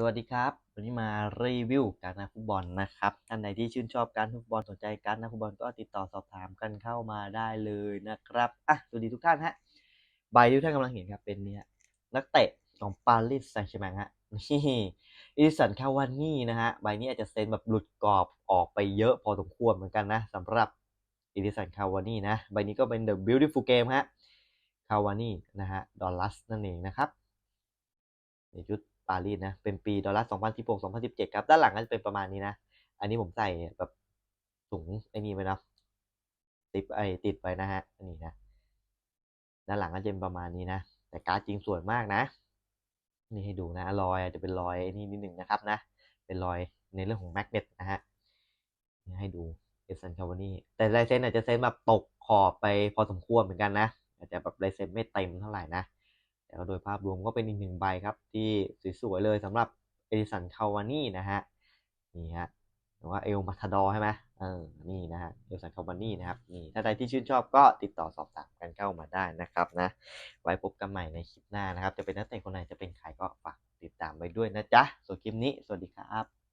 สวัสดีครับวันนี้มารีวิวการนักฟุตบอลนะครับท่านใดที่ชื่นชอบการฟุตบอลสนใจการนักฟุตบอลก็ติดต่อสอบถามกันเข้ามาได้เลยนะครับอะสวัสดีทุกท่านฮะใบที่ท่านกำลังเห็นครับเป็นเนี่ยนักเตะของปารีสแซงต์แชร์แมงฮะนี่อิดิสันคาวานี่นะฮะใบนี้อาจจะเซ็นแบบหลุดกรอบออกไปเยอะพอสมควรเหมือนกันนะสำหรับอิดิสันคาวานี่นะใบนี้ก็เป็น The Beautiful Game ฮะคาวานี่นะฮะดอลลัสนั่นเองนะครับในชุด ปารีสนะ เป็นปีดอลลาร์2016 2017ครับ ด้านหลังก็จะเป็นประมาณนี้นะ อันนี้ผมใส่แบบถุงไอ้นี่ไปนะติดไอติดไปนะฮะ อันนี้นะ ด้านหลังก็จะเป็นประมาณนี้นะ แต่การ์ดจริงสวยมากนะ นี่ให้ดูนะ รอยจะเป็นรอยไอ้นี่นิดหนึ่งนะครับนะ เป็นรอยในเรื่องของแมกเนตนะฮะนี่ให้ดูเอสันคาวานี่แต่ลายเซ็นอาจจะเซ็นแบบตกขอบไปพอสมควรเหมือนกันนะ อาจจะแบบลายเซ็นไม่เต็มเท่าไหร่นะ แต่ว่าโดยภาพรวมก็เป็นอีกหนึ่งใบครับ ที่สวยๆเลยสำหรับเอดิสันคาวานี่นะฮะนี่ฮะหรือว่าเอลมาทาดอใช่ไหมเออนี่นะฮะเอลสันคาวานี่นะครับนี่ถ้าใครที่ชื่นชอบก็ติดต่อสอบถามกันเข้ามาได้นะครับนะไว้พบกันใหม่ในคลิปหน้านะครับ จะเป็นนักเตะคนไหนจะเป็นใครก็ฝากติดตามไว้ด้วยนะจ๊ะส่วนคลิปนี้สวัสดีครับ